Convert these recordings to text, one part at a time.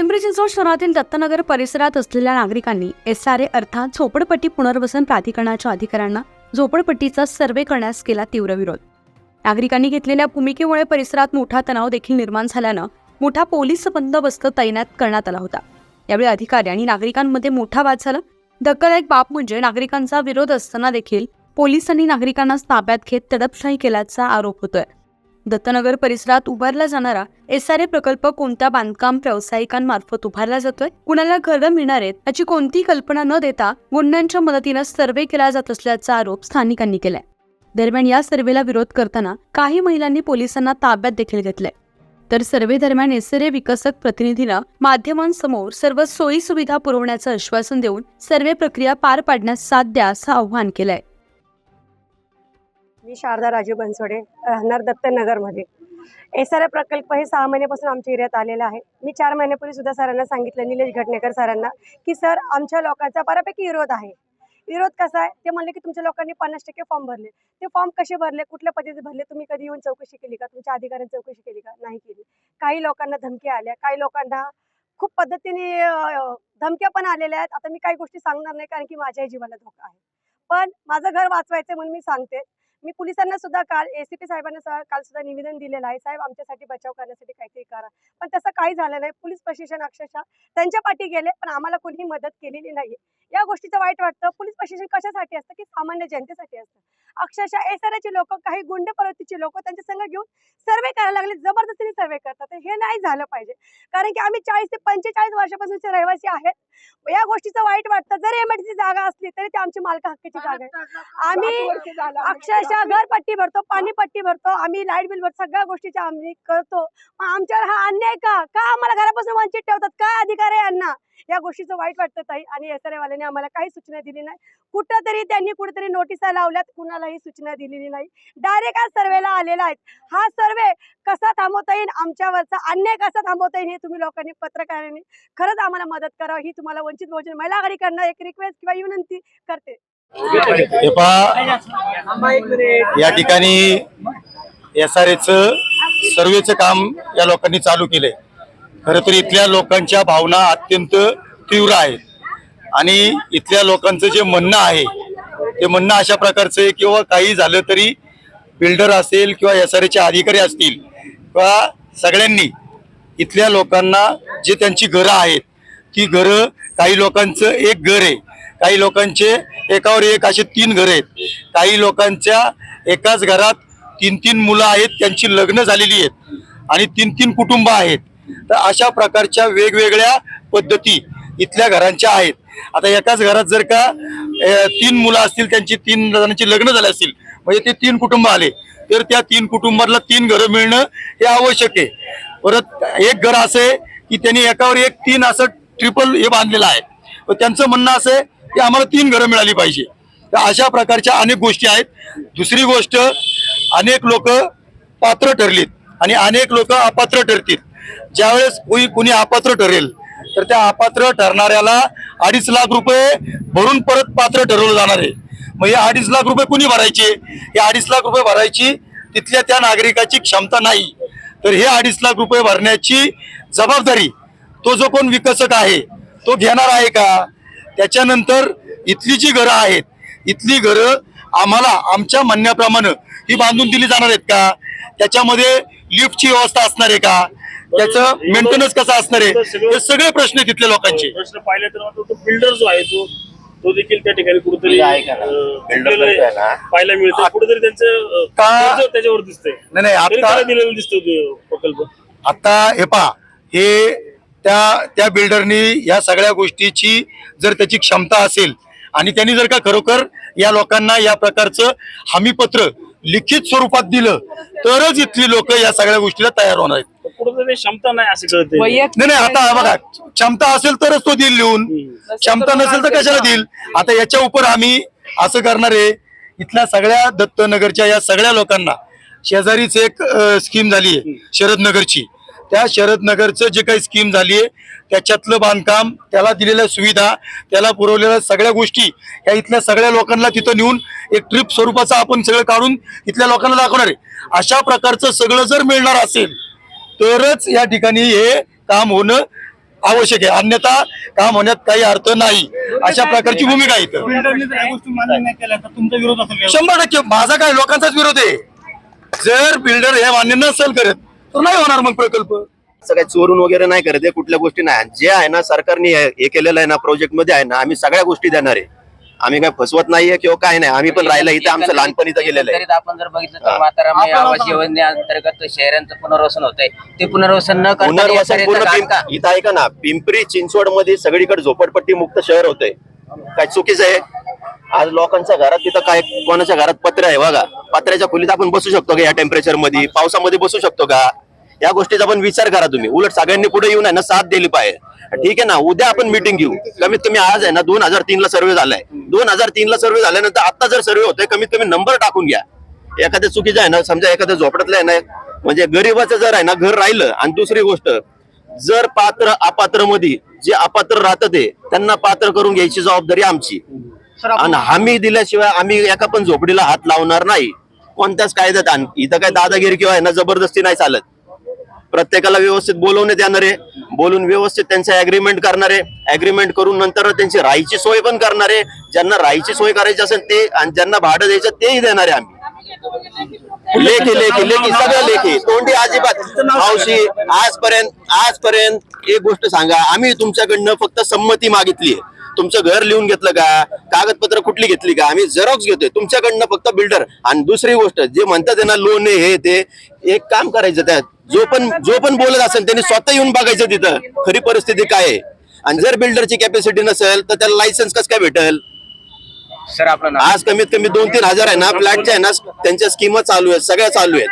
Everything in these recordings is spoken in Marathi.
पिंपरी चिंचवड शहरातील दत्तनगर परिसरात असलेल्या नागरिकांनी एस आर ए अर्थात झोपडपट्टी पुनर्वसन प्राधिकरणाच्या अधिकाऱ्यांना झोपडपट्टीचा सर्वे करण्यास केला तीव्र विरोध. नागरिकांनी घेतलेल्या भूमिकेमुळे परिसरात मोठा तणाव देखील निर्माण झाल्यानं मोठा पोलीस बंदोबस्त तैनात करण्यात आला होता. यावेळी अधिकारी आणि नागरिकांमध्ये मोठा वाद झाला. धक्कादायक बाब म्हणजे नागरिकांचा विरोध असताना देखील पोलिसांनी नागरिकांना ताब्यात घेत तडपशाही केल्याचा आरोप होतोय. दत्तनगर परिसरात उभारला जाणारा एस आर ए प्रकल्प कोणत्या बांधकाम व्यावसायिकांमार्फत उभारला जातोय? कुणाला घरं मिळणार आहेत? याची कोणती कल्पना न देता गुन्ह्यांच्या मदतीनं सर्वे केला जात असल्याचा आरोप स्थानिकांनी केलाय. दरम्यान या सर्वेला विरोध करताना काही महिलांनी पोलिसांना ताब्यात देखील घेतलंय. तर सर्वे दरम्यान एस आर ए विकसक प्रतिनिधीनं माध्यमांसमोर सर्व सोयी सुविधा पुरवण्याचं आश्वासन देऊन सर्वे प्रक्रिया पार पाडण्यास साथ द्या असं आव्हान केलंय. मी शारदा राजू बनसोडे राहणार दत्तनगरमध्ये एस आर प्रकल्प हे सहा महिन्यापासून आमच्या एरियात आलेला आहे. मी चार महिन्यापूर्वी सुद्धा सरांना सांगितलं निलेश घटनेकर सरांना की सर आमच्या लोकांचा बऱ्यापैकी विरोध आहे. विरोध कसा आहे? ते म्हणले की तुमच्या लोकांनी पन्नास टक्के फॉर्म भरले. ते फॉर्म कसे भरले? कुठल्या पद्धतीने भरले? तुम्ही कधी येऊन चौकशी केली का? तुमच्या अधिकाऱ्यांनी चौकशी केली का? नाही केली. काही लोकांना धमकी आल्या. काही लोकांना खूप पद्धतीने धमक्या पण आलेल्या आहेत. आता मी काही गोष्टी सांगणार नाही कारण की माझ्याही जीवाला धोका आहे. पण माझं घर वाचवायचं म्हणून मी सांगते. मी पोलिसांना सुद्धा काल एसीपी साहेबांना काल सुद्धा निवेदन दिलेलं आहे. साहेब आमच्यासाठी बचाव करण्यासाठी काहीतरी करा. पण तसं काही झालं नाही. पोलीस प्रशासन अक्षरशः त्यांच्या पाठी गेले पण आम्हाला कोणीही मदत केलेली नाही या गोष्टीचं वाईट वाटतं. पोलीस प्रशासन कशासाठी असतं? की सामान्य जनतेसाठी असतं. अक्षरशः एसआरचे लोक काही गुंड प्रवृत्तीचे लोक त्यांच्या संघ घेऊन सर्वे करायला लागले. जबरदस्तीने सर्वे करतात. हे नाही झालं पाहिजे. कारण की आम्ही चाळीस ते पंचेचाळीस वर्षापासूनचे रहिवासी आहेत. या गोष्टीचं वाईट वाटतं. जर एमआयडीसी जागा असली तरी ती आमची मालका हक्काची जागा आहे. आम्ही अक्षरशः घरपट्टी भरतो पाणी पट्टी भरतो आम्ही लाइट बिल भरतो सगळ्या गोष्टीच्या आम्ही करतो. आमच्यावर हा अन्याय का? का आम्हाला घरापासून वंचित ठेवतात? काय अधिकार आहे यांना? या गोष्टीचं वाईट वाटतं ताई आणि एस वाल्याने आम्हाला काही सूचना दिली नाही. कुठंतरी त्यांनी कुठेतरी नोटिसा लावल्यात कुणालाही सूचना दिलेली नाही. डायरेक्ट आज सर्वेला आलेला आहे हा सर्वे कसा थांबवता येईल? आमच्यावरचा अन्याय कसा थांबवता येईल? हे तुम्ही लोकांनी पत्रकारांनी खरंच आम्हाला मदत करावं ही तुम्हाला वंचित बहुजन महिला आघाडीकडनं एक रिक्वेस्ट किंवा विनंती करते. या ठिकाणी एस आर एचं सर्वेचं काम या लोकांनी चालू केलंय. खरं तर इथल्या लोकांच्या भावना अत्यंत तीव्र आहेत. आणि इथल्या लोकांचं जे म्हणणं आहे ते म्हणणं अशा प्रकारचं आहे किंवा काही झालं तरी बिल्डर असेल किंवा एस आर एचे अधिकारी असतील किंवा सगळ्यांनी इथल्या लोकांना जे त्यांची घरं आहेत ती घरं काही लोकांचं एक घर आहे. काही लोकांचे एकावर एक असे तीन घरे आहेत. काही लोकांच्या एकाच घरात तीन तीन मुलं आहेत त्यांची लग्न झालेली आहेत आणि तीन तीन कुटुंब आहेत. तर अशा प्रकारच्या वेगवेगळ्या पद्धती इथल्या घरांच्या आहेत. आता एकाच घरात जर का तीन मुलं असतील त्यांची तीन जणांची लग्न झाले असतील म्हणजे ते तीन कुटुंब आले तर त्या तीन कुटुंबाला तीन घरं मिळणं हे आवश्यक आहे. परत एक घर असं आहे की त्यांनी एकावर एक तीन असं ट्रिपल हे बांधलेलं आहे. व त्यांचं म्हणणं असं आहे की आम्हाला तीन घरं मिळाली पाहिजे. तर अशा प्रकारच्या अनेक गोष्टी आहेत. दुसरी गोष्ट अनेक लोक पात्र ठरलीत आणि अनेक लोक अपात्र ठरतील ज्यावेळेस कोणी कुणी अपात्र ठरेल तर त्या अपात्र ठरणाऱ्याला अडीच लाख रुपये भरून परत पात्र ठरवलं जाणार आहे. मग हे अडीच लाख रुपये कुणी भरायचे? हे अडीच लाख रुपये भरायची तिथल्या त्या नागरिकाची क्षमता नाही. तर हे अडीच लाख रुपये भरण्याची जबाबदारी तो जो कोण विकसक आहे तो घेणार आहे का? त्याच्यानंतर इथली जी घरं आहेत इथली घरं आम्हाला आमच्या म्हणण्याप्रमाणे ही बांधून दिली जाणार आहेत का? त्याच्यामध्ये लिफ्टची व्यवस्था असणार आहे का? त्याचं मेंटेनन्स कसं असणार आहे? हे सगळे प्रश्न आहेत तिथल्या लोकांचे. प्रश्न पाहिले तर मात्र तो बिल्डर जो आहे तो तो देखील त्या ठिकाणी कुठेतरी. पाहायला मिळतं कुठेतरी त्यांचं त्याच्यावर दिसतंय. नाही नाही आता दिलेलं दिसतो तो प्रकल्प. आता हे पहा हे त्या त्या बिल्डरनी या सगळ्या गोष्टीची जर त्याची क्षमता असेल आणि त्यांनी जर का खरोखर या लोकांना या प्रकारचं हमीपत्र लिखित स्वरूपात दिलं तरच इथली लोक या सगळ्या गोष्टीला तयार होणार आहेत. क्षमता नाही असं नाही नाही आता बघा क्षमता असेल तरच तो देईल लिहून. क्षमता नसेल तर कशाला देईल? आता याच्या उपर आम्ही असं करणार आहे इथल्या सगळ्या दत्तनगरच्या या सगळ्या लोकांना शेजारीच एक स्कीम झाली आहे शरद नगरची. त्या शरद नगरचं जे काही स्कीम झाली आहे त्याच्यातलं बांधकाम त्याला दिलेल्या सुविधा त्याला पुरवलेल्या सगळ्या गोष्टी या इथल्या सगळ्या लोकांना तिथं नेऊन एक ट्रिप स्वरूपाचं आपण सगळं काढून इथल्या लोकांना दाखवणार आहे. अशा प्रकारचं सगळं जर मिळणार असेल तरच या ठिकाणी हे काम होणं आवश्यक आहे. अन्यथा काम होण्यात काही अर्थ नाही. अशा प्रकारची भूमिका आहे? शंभर टक्के. माझा काय लोकांचाच विरोध आहे. जर बिल्डर हे मान्य नसेल करत तर नाही होणार मग प्रकल्प. असं काही चोरून वगैरे नाही करत आहे कुठल्या गोष्टी नाही. जे आहे ना सरकारने हे हे केलेलं आहे ना प्रोजेक्टमध्ये आहे ना आम्ही सगळ्या गोष्टी देणार आहे. आम्ही काय फसवत नाहीये किंवा काय नाही. आम्ही पण राहिलं इथे आमचं लहानपणी इथं गेलेलं आहे. एकंदरीत आपण जर बघितलं तर म्हातारामाई आवास योजनेअंतर्गत शहरांचं पुनर्वसन होत आहे ते पुनर्वसन न करता पुनर्वसन पूर्ण? इथं ऐका ना पिंपरी चिंचवडमध्ये सगळीकडे झोपडपट्टी मुक्त शहर होतंय. काय चुकीचं आहे? आज लोकांच्या घरात तिथं काय कोणाच्या घरात पत्रे आहे बघा. पत्र्याच्या खोलीत आपण बसू शकतो का या टेम्परेचरमध्ये? पावसामध्ये बसू शकतो का? या गोष्टीचा पण विचार करा तुम्ही. उलट सगळ्यांनी पुढे येऊन आहे ना साथ दिली पाहिजे. ठीक आहे ना? उद्या आपण मिटिंग घेऊ. कमीत कमी आज आहे ना दोन हजार तीन ला सर्वे झालाय. दोन हजार तीन ला सर्वे झाल्यानंतर आता जर सर्वे होतोय कमीत कमी नंबर टाकून घ्या. एखाद्या चुकीचं आहे ना समजा एखाद्या झोपड्यातलं आहे ना म्हणजे गरीबाचं जर आहे ना घर राहिलं. आणि दुसरी गोष्ट जर पात्र अपात्रमध्ये जे अपात्र राहत ते त्यांना पात्र करून घ्यायची जबाबदारी आमची. आणि हमी दिल्याशिवाय आम्ही एका पण झोपडीला हात लावणार नाही. कोणत्याच कायद्यात आण- इथं काय दादागिरी किंवा यांना जबरदस्ती नाही चालत. प्रत्येकाला व्यवस्थित बोलवण्यात येणार आहे. बोलून व्यवस्थित त्यांचं अग्रीमेंट करणार आहे. अग्रीमेंट करून नंतर त्यांची राहायची सोय पण करणार आहे. ज्यांना राहायची सोय करायची असेल ते आणि ज्यांना भाडं द्यायचं तेही देणार आहे आम्ही. लेखी लेखी लेखी सगळं लेखी. तोंडी अजिबात. मावशी आजपर्यंत आजपर्यंत एक गोष्ट सांगा. आम्ही तुमच्याकडनं फक्त संमती मागितली तुमचं घर लिहून घेतलं का? कागदपत्र कुठली घेतली का? आम्ही झेरॉक्स घेतोय. तुमच्याकडनं फक्त बिल्डर आणि दुसरी गोष्ट जे म्हणतात आहे ना लोन हे ते एक काम करायचं त्यात. जो पण जो पण बोलत असेल त्यांनी स्वतः येऊन बघायचं तिथं. खरी परिस्थिती काय आहे? आणि जर बिल्डरची कॅपॅसिटी नसेल तर त्याला लायसन्स कसं काय भेटेल? सर आपलं आज कमीत कमी दोन तीन हजार आहे ना फ्लॅटच्या आहे ना त्यांच्या स्कीमा चालू आहेत सगळ्या चालू आहेत.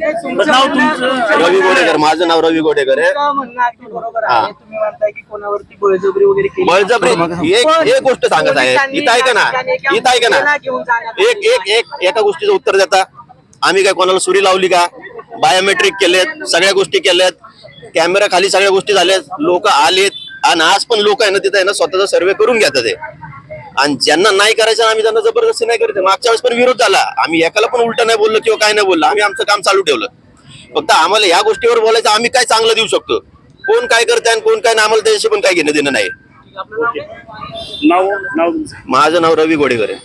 नाव तुमचं रवी गोडेकर माझं नाव रवी गोडेकर आहे. बरोबर हा. आहे. तुम्ही म्हणताय की कोणावरती बळजबरी वगैरे केली बळजबरी एक एक गोष्ट सांगत आहे. इथं ऐका ना इथं ऐका ना. एक एक एक एका गोष्टीचं उत्तर देता. आम्ही काय कोणाला सुरी लावली का? बायोमेट्रिक केलेत सगळ्या गोष्टी केल्यात. कॅमेरा खाली सगळ्या गोष्टी झाल्यात. लोक आलेत. आणि आज पण लोक आहे ना तिथे आहे ना स्वतःचा सर्वे करून घेतात ते आणि ज्यांना नाही करायचं आम्ही त्यांना जबरदस्ती नाही करत. मागच्या वेळेस पण विरोध झाला. आम्ही एकाला पण उलट नाही बोललो किंवा काय नाही बोललो. आम्ही आमचं काम चालू ठेवलं. फक्त आम्हाला या गोष्टीवर बोलायचं आम्ही काय चांगलं देऊ शकतो? कोण काय करताय आणि कोण काय नाही आम्हाला त्याच्याशी पण काय घेणं देणं नाही नाव नाव तुमचं? माझं नाव रवी गोडेकर आहे.